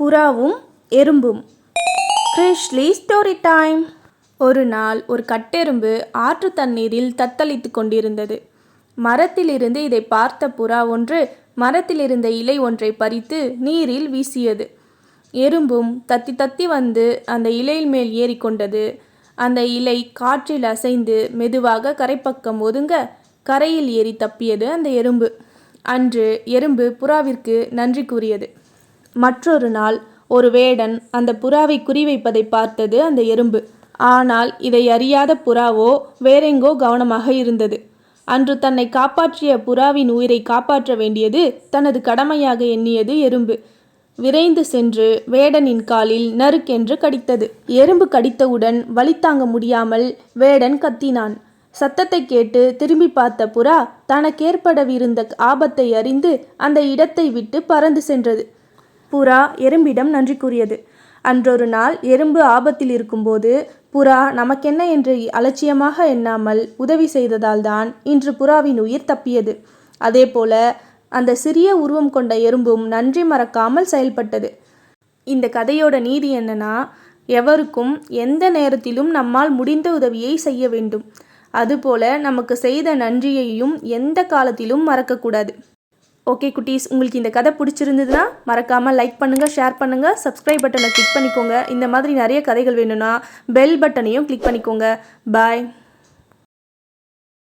புறாவும் எறும்பும். கிறிஷ்லி story time ஒரு நாள் ஒரு கட்டெறும்பு ஆற்று தண்ணீரில் தத்தளித்து கொண்டிருந்தது. மரத்திலிருந்து இதை பார்த்த புறா ஒன்று மரத்திலிருந்த இலை ஒன்றை பறித்து நீரில் வீசியது. எறும்பும் தத்தி தத்தி வந்து அந்த இலையில் மேல் ஏறிக்கொண்டது அந்த இலை காற்றில் அசைந்து மெதுவாக கரைப்பக்கம் ஒதுங்க கரையில் ஏறி தப்பியது அந்த எறும்பு. அன்று எறும்பு புறாவிற்கு நன்றி கூறியது. மற்றொரு நாள் ஒரு வேடன் அந்த புறாவை குறிவைப்பதை பார்த்தது அந்த எறும்பு. ஆனால் இதை அறியாத புறாவோ வேறெங்கோ கவனமாக இருந்தது. அன்று தன்னை காப்பாற்றிய புறாவின் உயிரை காப்பாற்ற வேண்டியது தனது கடமையாக எண்ணியது எறும்பு. விரைந்து சென்று வேடனின் காலில் நறுக்கென்று கடித்தது. எறும்பு கடித்தவுடன் வலி தாங்க முடியாமல் வேடன் கத்தினான். சத்தத்தை கேட்டு திரும்பி பார்த்த புறா தனக்கேற்படவிருந்த ஆபத்தை அறிந்து அந்த இடத்தை விட்டு பறந்து சென்றது. புறா எறும்பிடம் நன்றி கூறியது. அன்றொரு நாள் எறும்பு ஆபத்தில் இருக்கும்போது புறா நமக்கென்ன என்று அலட்சியமாக எண்ணாமல் உதவி செய்ததால்தான் இன்று புறாவின் உயிர் தப்பியது. அதேபோல அந்த சிறிய உருவம் கொண்ட எறும்பும் நன்றி மறக்காமல் செயல்பட்டது. இந்த கதையோட நீதி என்னன்னா எவருக்கும் எந்த நேரத்திலும் நம்மால் முடிந்த உதவியை செய்ய வேண்டும். அதுபோல நமக்கு செய்த நன்றியையும் எந்த காலத்திலும் மறக்கக்கூடாது. ஓகே குட்டீஸ் உங்களுக்கு இந்த கதை பிடிச்சிருந்ததுன்னா மறக்காமல் லைக் பண்ணுங்கள் ஷேர் பண்ணுங்கள் சப்ஸ்கிரைப் பட்டனை கிளிக் பண்ணிக்கோங்க. இந்த மாதிரி நிறைய கதைகள் வேணும்னா பெல் பட்டனையும் கிளிக் பண்ணிக்கோங்க. பாய்